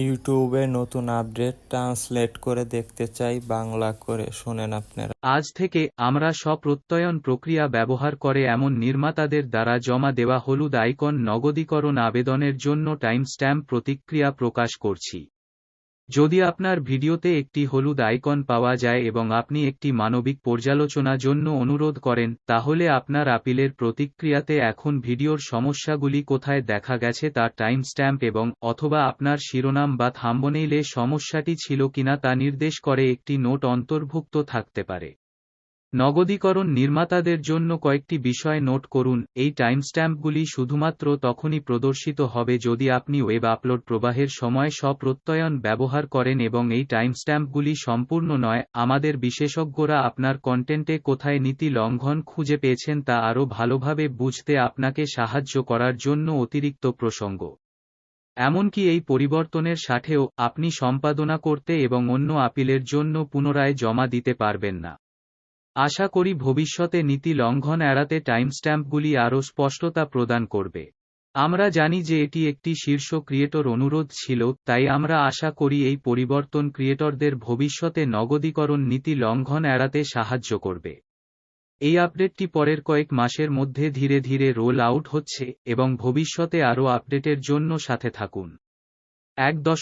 ইউটিউবে নতুন update translate করে দেখতে চাই বাংলা করে। শোনেন আপনারা। আজ থেকে আমরা স্বপ্রত্যয়ন প্রক্রিয়া ব্যবহার করে এমন নির্মাতাদের দ্বারা জমা দেওয়া হলুদ আইকন নগদীকরণ আবেদনের জন্য টাইম স্ট্যাম্প প্রতিক্রিয়া প্রকাশ করছি। যদি আপনার ভিডিওতে একটি হলুদ আইকন পাওয়া যায় এবং আপনি একটি মানবিক পর্যালোচনা জন্য অনুরোধ করেন, তাহলে আপনার আপিলের প্রতিক্রিয়াতে এখন ভিডিওর সমস্যাগুলি কোথায় দেখা গেছে তার টাইমস্ট্যাম্প এবং অথবা আপনার শিরোনাম বা থাম্বনেইলে সমস্যাটি ছিল কিনা তা নির্দেশ করে একটি নোট অন্তর্ভুক্ত থাকতে পারে। নগদীকরণ নির্মাতাদের জন্য কয়েকটি বিষয় নোট করুন, এই টাইমস্ট্যাম্পগুলি শুধুমাত্র তখনই প্রদর্শিত হবে যদি আপনি ওয়েব আপলোড প্রবাহের সময় স্বপ্রত্যয়ন ব্যবহার করেন এবং এই টাইমস্ট্যাম্পগুলি সম্পূর্ণ নয়, আমাদের বিশেষজ্ঞরা আপনার কন্টেন্টে কোথায় নীতি লঙ্ঘন খুঁজে পেয়েছেন তা আরও ভালোভাবে বুঝতে আপনাকে সাহায্য করার জন্য অতিরিক্ত প্রসঙ্গ। এমনকি এই পরিবর্তনের সাথেও আপনি সম্পাদনা করতে এবং অন্য আপিলের জন্য পুনরায় জমা দিতে পারবেন না। আশা করি ভবিষ্যতে নীতি লঙ্ঘন এড়াতে টাইমস্ট্যাম্পগুলি আরও স্পষ্টতা প্রদান করবে। আমরা জানি যে এটি একটি শীর্ষ ক্রিয়েটর অনুরোধ ছিল, তাই আমরা আশা করি এই পরিবর্তন ক্রিয়েটরদের ভবিষ্যতে নগদীকরণ নীতি লঙ্ঘন এড়াতে সাহায্য করবে। এই আপডেটটি পরের কয়েক মাসের মধ্যে ধীরে ধীরে রোল আউট হচ্ছে এবং ভবিষ্যতে আরও আপডেটের জন্য সাথে থাকুন। এক দশ